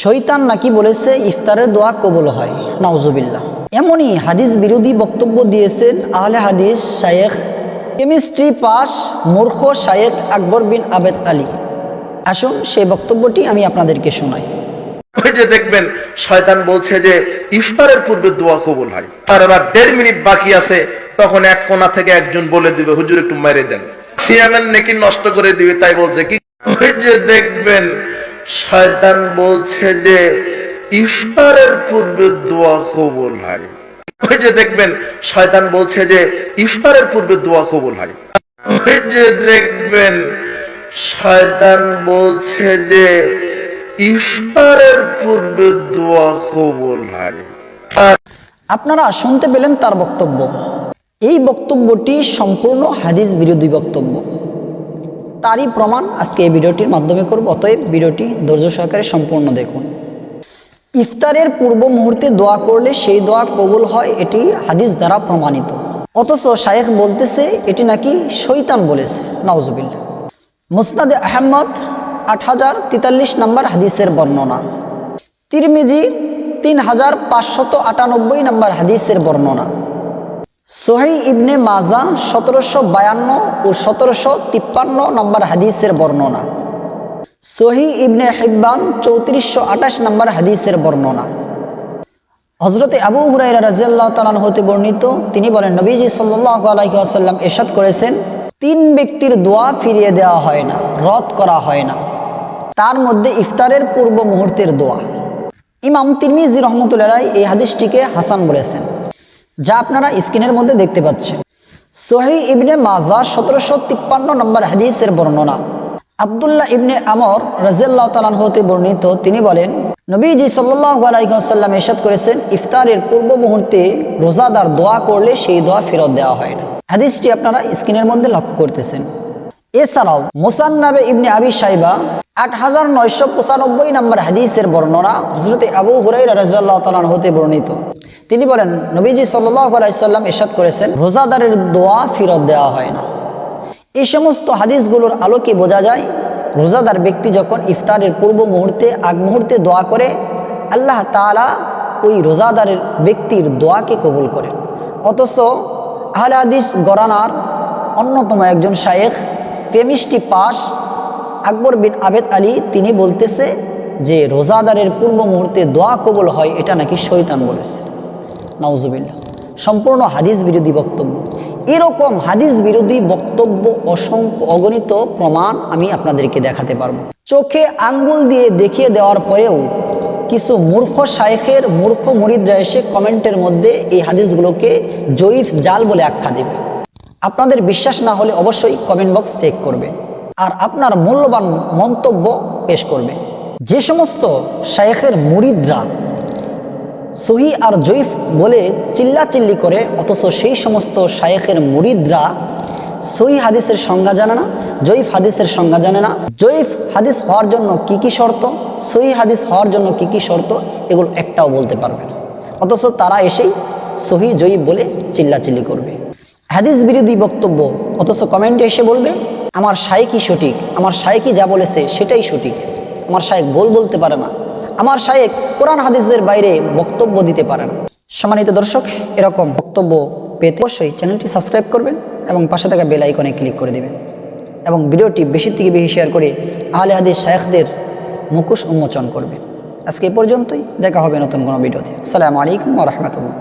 শৈতান নাকি বলেছে, ইফতারের দোয়া কবুল হয়। নাউজুবিল্লাহ। এমনই হাদিস বিরোধী বক্তব্য দিয়েছেন আহলে হাদিস শায়েখ কেমিস্ট্রি পাস মূর্খ শায়েখ আকবর বিন আবেদ আলী। আসুন সেই বক্তব্যটি আমি আপনাদেরকে শোনাই। যে দেখবেন, শয়তান বলছে যে, ইফতারের পূর্বে দোয়া কবুল হয়। আর এবার দেড় মিনিট বাকি আছে, তখন এক কোণা থেকে একজন বলে দিবে, হুজুর, একটু মেরে দেন। সিয়ামের নাকি নষ্ট করে দিবে, তাই বলছে, কি যে দেখবেন শয়তান বলছে যে, ইফতারের পূর্বে দোয়া কবুল হয়। ওই যে দেখবেন, শয়তান বলছে যে, ইফতারের পূর্বে দোয়া কবুল হয়। ওই যে দেখবেন, শয়তান বলছে যে, ইফতারের পূর্বে দোয়া কবুল হয়। আপনারা শুনতে পেলেন তার বক্তব্য। এই বক্তব্যটি সম্পূর্ণ হাদিস বিরোধী বক্তব্য। তারই প্রমাণ আজকে এই ভিডিওটির মাধ্যমে করব। অতএব ভিডিওটি ধৈর্য সহকারে সম্পূর্ণ দেখুন। ইফতারের পূর্ব মুহূর্তে দোয়া করলে সেই দোয়া কবুল হয় এটি হাদিস দ্বারা প্রমাণিত। অথচ শায়েখ বলতেছে, এটি নাকি শৈতান বলেছে। নাউজুবিল্লা মুসনাদে আহমদ আট হাজার তেতাল্লিশ নম্বর হাদিসের বর্ণনা। তিরমিজি তিন হাজার পাঁচশত আটানব্বই নম্বর হাদিসের বর্ণনা। সোহাই ইবনে মাজা সতেরোশো বায়ান্ন ও সতেরোশো তিপ্পান্ন নম্বর হাদিসের বর্ণনা। সহি ইবনে হিব্বান চৌত্রিশশো আঠাশ নম্বর হাদিসের বর্ণনা। হজরতে আবু হুরাইরা রাজিয়াল্লাহ তালান হতে বর্ণিত, তিনি বলেন, নবীজি সাল্লাহ আলাইসাল্লাম এরশাদ করেছেন, তিন ব্যক্তির দোয়া ফিরিয়ে দেওয়া হয় না, রদ করা হয় না। তার মধ্যে ইফতারের পূর্ব মুহূর্তের দোয়া। ইমাম তিরমিজি রহমতুল্লাহ এই হাদিসটিকে হাসান বলেছেন। যা আপনারা স্ক্রিনের মধ্যে দেখতে পাচ্ছেন। সহি ইবনে মাজা সতেরোশো তিপ্পান্ন নম্বর হাদিসের বর্ণনা। আবদুল্লাহ ইবনে আমর রাজিয়াল্লাহ তালান হতে বর্ণিত, তিনি বলেন, নবীজি সাল্লাহ আলাইসাল্লাম এরশাদ করেছেন, ইফতারের পূর্ব মুহূর্তে রোজাদার দোয়া করলে সেই দোয়া ফেরত দেওয়া হয় না। হাদিসটি আপনারা স্ক্রিনের মধ্যে লক্ষ্য করতেছেন। এছাড়াও মোসান্নাবে ইবনে আবি সাইবা আট হাজার নয়শো পঁচানব্বই নম্বর হাদিসের বর্ণনা হজরতে আবু হুরাই রাজাল্লাহ তালান হতে বর্ণিত। তিনি বলেন, নবীজি সাল্লাহ আলাইসাল্লাম এরশাদ করেছেন, রোজাদারের দোয়া ফিরত দেওয়া হয় না। এই সমস্ত হাদিসগুলোর আলোকে বোঝা যায়, রোজাদার ব্যক্তি যখন ইফতারের পূর্ব মুহূর্তে, আগ মুহূর্তে দোয়া করে, আল্লাহ তালা ওই রোজাদারের ব্যক্তির দোয়াকে কবুল করেন। অথচ আহলে হাদিস গরানার অন্যতম একজন শায়েখ কেমিস্ট্রি পাস। আকবর বিন আবেদ আলী তিনি বলতেছে যে, রোজাদারের পূর্ব মুহূর্তে দোয়া কবল হয়, এটা নাকি শৈতান বলেছে। নাউজুবিল্লা সম্পূর্ণ হাদিস বিরোধী বক্তব্য। এরকম হাদিস বিরোধী বক্তব্য, অসংখ্য অগণিত প্রমাণ আমি আপনাদেরকে দেখাতে পারব। চোখে আঙ্গুল দিয়ে দেখিয়ে দেওয়ার পরেও কিছু মূর্খ শায়েখের মূর্খ মুরিদরা এসে কমেন্টের মধ্যে এই হাদিসগুলোকে জয়ীফ জাল বলে আখ্যা দেবে। আপনাদের বিশ্বাস না হলে অবশ্যই কমেন্ট বক্স চেক করবে। আর আপনার মূল্যবান মন্তব্য পেশ করবে। যে সমস্ত শায়েখের মুরিদরা সহি আর জয়ীফ বলে চিল্লাচিল্লি করে, অথচ সেই সমস্ত শায়েখের মুরিদরা সহি হাদিসের সংজ্ঞা জানে না, জয়ীফ হাদিসের সংজ্ঞা জানে না। জয়ীফ হাদিস হওয়ার জন্য কি কি শর্ত, সহি হাদিস হওয়ার জন্য কি কি শর্ত, এগুলো একটাও বলতে পারবে না। অথচ তারা এসেই সহি জয়ীফ বলে চিল্লাচিল্লি করবে। হাদিস বিরোধী বক্তব্য, অথচ কমেন্টে এসে বলবে, আমার শায়েকই সঠিক, আমার শায়েকই যা বলেছে সেটাই সঠিক। আমার শায়েক ভুল বলতে পারে না। আমার শায়েক কোরআন হাদিসদের বাইরে বক্তব্য দিতে পারে না। সম্মানিত দর্শক, এরকম বক্তব্য পেতে অবশ্যই চ্যানেলটি সাবস্ক্রাইব করবেন এবং পাশে থাকা বেল আইকনে ক্লিক করে দেবেন। এবং ভিডিওটি বেশি থেকে বেশি শেয়ার করে আহলে হাদিস শায়েখদের মুখোশ উন্মোচন করবেন। আজকে এ পর্যন্তই, দেখা হবে নতুন কোনো ভিডিওতে। আসসালামু আলাইকুম রহমতুল্লাহ।